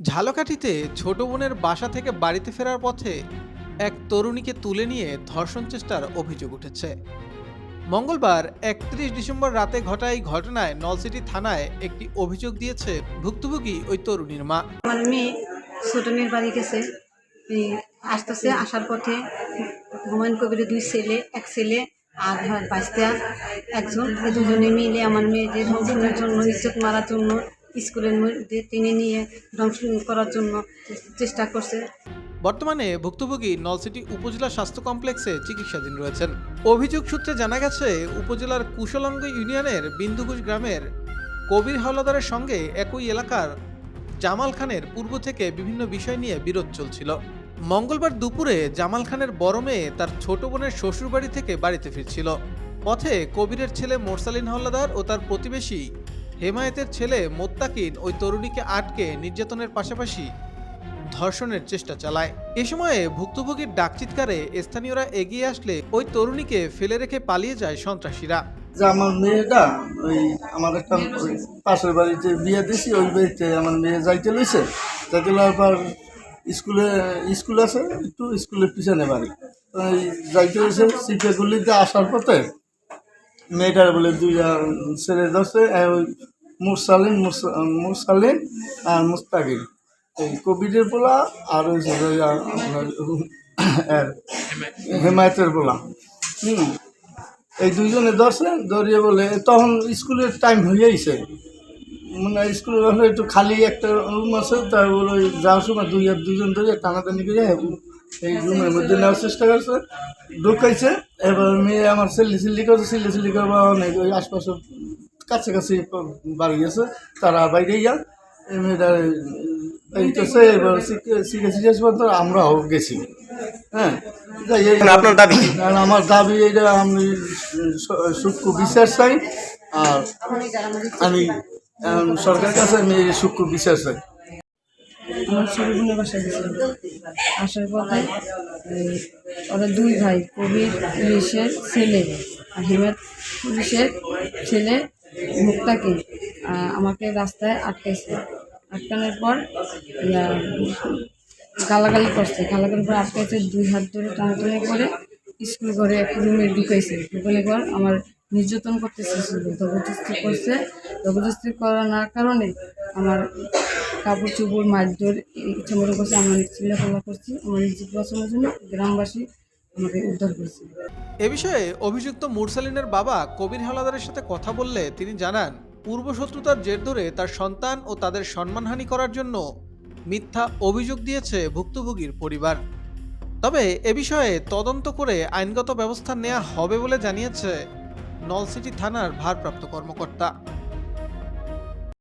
ঝালকাঠিতে ছোট বোনের বাসা থেকে বাড়িতে ফেরার পথে এক তরুণীকে তুলে নিয়ে ধর্ষণ চেষ্টার অভিযোগ উঠেছে। মঙ্গলবার একত্রিশ ডিসেম্বর রাতে ঘটা এই ঘটনায় নলসিটি থানায় একটি অভিযোগ দিয়েছে ভুক্তভোগী ওই তরুণীর মা। আমার মেয়ে বাড়ি গেছে। আসতেছে, আসার পথে হুমায়ুন কবিরের দুই ছেলে, এক ছেলে আর হয় বাস্তা একজন। দুজনে মিলে আমার মেয়েদের ধ্বংসনের জন্য, ইজ্জত মারার জন্য স্কুলের মধ্যে টেনে নিয়ে ধ্বংস করার জন্য চেষ্টা করছে। বর্তমানে ভুক্তভোগী নলসিটি উপজেলা স্বাস্থ্য কমপ্লেক্সে চিকিৎসাধীন রয়েছেন। অভিযোগ সূত্রে জানা গেছে, উপজেলার কুশলঙ্গ ইউনিয়নের বিন্দুকুশ গ্রামের কবির হাওলাদারের সঙ্গে একই এলাকার জামাল খানের পূর্ব থেকে বিভিন্ন বিষয় নিয়ে বিরোধ চলছিল। মঙ্গলবার দুপুরে জামাল খানের বড় মেয়ে তার ছোট বোনের শ্বশুরবাড়ি থেকে বাড়িতে ফিরছিল। পথে কবিরের ছেলে মোরসালিন হাওলাদার ও তার প্রতিবেশী হেমায়েতের ছেলে মোত্তাকিন ওই তরুণীকে আটকে নির্যাতনের পাশাপাশি ধর্ষণের চেষ্টা চালায়। এ সময়ে ভুক্তভোগীর ডাকচিৎকারে স্থানীয়রা এগিয়ে আসলে ওই তরুণীকে ফেলে রেখে পালিয়ে যায় সন্ত্রাসীরা। আমার মেয়েটা, ওই আমার একটা পাশের বাড়িতে বিয়ে দিছি, ওই বাড়িতে আমার মেয়ে যাইতে লইছে। যাইতে পর স্কুলে, স্কুল আছে, একটু স্কুলের পিছনে বাড়ি। ওই যাইতে লইছে সিটে গুলিতে আসার পথে মেয়েটার বলে দুইটা ছেলে ধরছে ওই মুরসালিন, মুরসা- মুরসালিন আর মুস্তাকিম এই কোভিডের পোলা আর ওই আপনার হেমায়তের পোলা হুম। এই দুইজনে ধরছে ধরিয়ে বলে, তখন স্কুলের টাইম হয়েইছে মানে স্কুলের হলে একটু খালি একটা রুম আছে তার বলে ওই যাওয়ার সময় দুই আর দুজন ধরে টানাটানি করে এই রুমের মধ্যে নেওয়ার চেষ্টা করছে ঢুকাইছে এবার মেয়ে আমার সিল্লি সিল্লি করছে সিল্লি সিল্লি করবার অনেক ওই আশপাশে কাছাকাছি বাড়ি গেছে তারা বাইরে গিয়া এই মেয়েটা এইতেছে এবার শিখে শিখে পর্যন্ত আমরাও গেছি। হ্যাঁ আপনার দাবি আর আমার দাবি এটা আমি সূক্ষ্ম বিচার চাই আর আম, সরকারের কাছে আমি সূক্ষ্ম বিচার চাই আমার ছোট বোনের বাসায় গেছিল আসার পথে ওরা দুই ভাই, কবির পুলিশের ছেলে আর পুলিশের ছেলে, মুক্তাকে আমাকে রাস্তায় আটকাইছে। আটকানোর পর গালাগালি করছে। গালাগালি পর আটকাইছে, দুই হাত ধরে টানাটানি করে স্কুল ঘরে এক রুমে ঢুকাইছে। ঢুকানোর পর আমার নির্যাতন করতে চেয়েছিল করছে। জবরদস্তি করার কারণে আমার কাপড় চোপড় মারধর ইচ্ছে মতো করছে আমার ছেলে ফেলা করছি। আমার ইজ্জত বাঁচানোর জন্য গ্রামবাসী আমাকে উদ্ধার করছে। এ বিষয়ে অভিযুক্ত মুরসালিনের বাবা কবির হাওলাদারের সাথে কথা বললে তিনি জানান, পূর্বশত্রুতার জের ধরে তার সন্তান ও তাদের সম্মানহানি করার জন্য মিথ্যা অভিযোগ দিয়েছে ভুক্তভোগীর পরিবার। তবে এ বিষয়ে তদন্ত করে আইনগত ব্যবস্থা নেওয়া হবে বলে জানিয়েছে নলসিটি থানার ভারপ্রাপ্ত কর্মকর্তা।